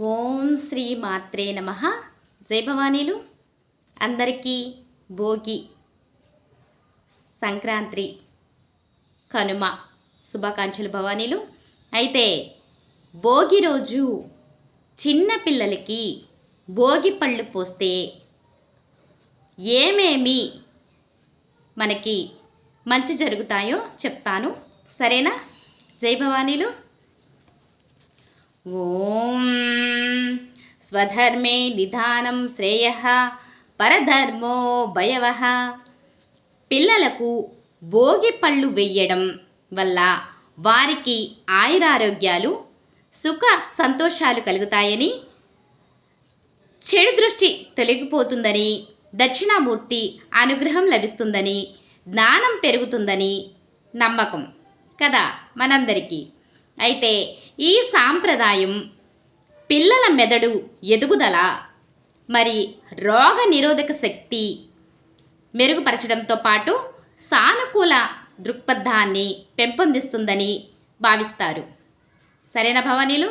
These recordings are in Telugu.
ఓం శ్రీ మాత్రే నమ. జై భవానీలు. అందరికీ భోగి సంక్రాంతి కనుమ శుభాకాంక్షలు భవానీలు. అయితే భోగి రోజు చిన్న పిల్లలకి భోగి పళ్ళు పోస్తే ఏమేమి మనకి మంచి జరుగుతాయో చెప్తాను. సరేనా? జై భవానీలు. ఓం. స్వధర్మే నిధానం శ్రేయ పరధర్మో భయవ. పిల్లలకు భోగి పళ్ళు వెయ్యడం వల్ల వారికి ఆయురారోగ్యాలు సుఖ సంతోషాలు కలుగుతాయని చెడు దృష్టి తొలగిపోతుందని దక్షిణామూర్తి అనుగ్రహం లభిస్తుందని జ్ఞానం పెరుగుతుందని నమ్మకం. కదా మనందరికీ. అయితే ఈ సాంప్రదాయం పిల్లల మెదడు ఎదుగుదల మరి రోగ నిరోధక శక్తి మెరుగుపరచడంతో పాటు సానుకూల దృక్పథాన్ని పెంపొందిస్తుందని భావిస్తారు. సరేనా భవానీలు?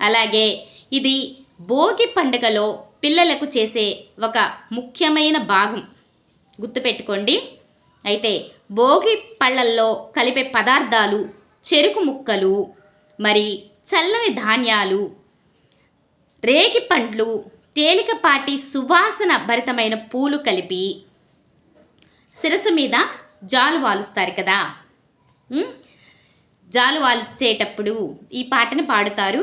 అలాగే ఇది భోగి పండుగలో పిల్లలకు చేసే ఒక ముఖ్యమైన భాగం. గుర్తుపెట్టుకోండి. అయితే భోగి పళ్ళల్లో కలిపే పదార్థాలు చెరుకు ముక్కలు మరి చల్లని ధాన్యాలు రేగి పండ్లు తేలికపాటి సువాసన భరితమైన పూలు కలిపి శిరస్సు మీద జాలు వాలుస్తారు కదా. జాలు వాల్చేటప్పుడు ఈ పాటను పాడుతారు.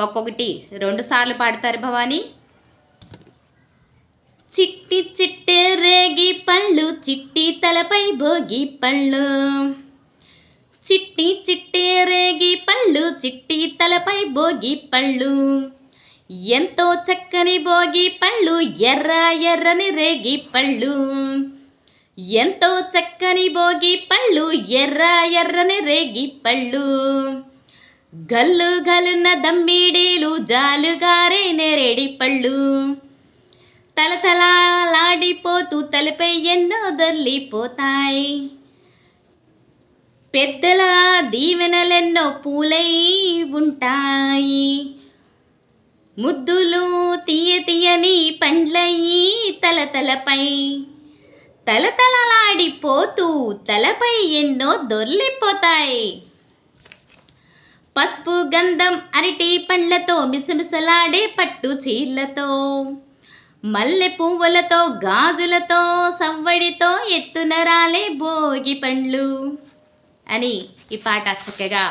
ఒక్కొక్కటి రెండుసార్లు పాడతారు భవానీ. చిట్టి చిట్టే రేగి పళ్ళు చిట్టి తలపై భోగి పళ్ళు చిట్టి చిట్టి రేగి పళ్ళు చిట్టి తలపై భోగి పళ్ళు. ఎంతో చక్కని భోగి పళ్ళు ఎర్ర ఎర్రని రేగి పళ్ళు. ఎంతో చక్కని భోగి పళ్ళు ఎర్ర ఎర్రని రేగి పళ్ళు. గల్లు గలున్న దమ్మిడీలు జాలుగారే నెరేడి పళ్ళు. తలతలాడిపోతూ తలపై ఎన్నో దొర్లిపోతాయి. పెద్దల దీవెనలెన్నో పూలై ఉంటాయి. ముద్దులు తీయ తీయని పండ్లయ్యి తలతలపై తలతలలాడిపోతూ తలపై ఎన్నో దొర్లిపోతాయి. పసుపు గంధం అరటి పండ్లతో మిసమిసలాడే పట్టు చీర్లతో మల్లె పువ్వులతో గాజులతో సవ్వడితో ఎత్తున రాలే భోగి పండ్లు. అని ఈ పాట చక్కగా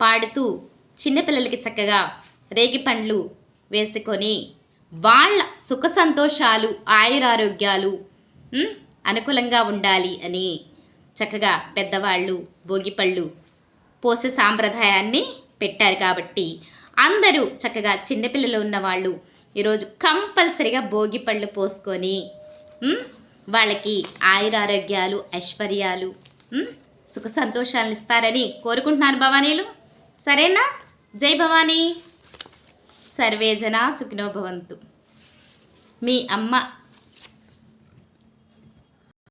పాడుతూ చిన్నపిల్లలకి చక్కగా రేగి పండ్లు వేసుకొని వాళ్ళ సుఖ సంతోషాలు ఆయురారోగ్యాలు అనుకూలంగా ఉండాలి అని చక్కగా పెద్దవాళ్ళు భోగిపళ్ళు పోసే సాంప్రదాయాన్ని పెట్టారు కాబట్టి అందరూ చక్కగా చిన్నపిల్లలు ఉన్నవాళ్ళు ఈరోజు కంపల్సరిగా భోగి పళ్ళు పోసుకొని వాళ్ళకి ఆయురారోగ్యాలు ఐశ్వర్యాలు సుఖ సంతోషాలను ఇస్తారని కోరుకుంటున్నాను భవానీలు. సరేనా? జై భవానీ. సర్వేజన సుఖినోభవంతు మీ అమ్మ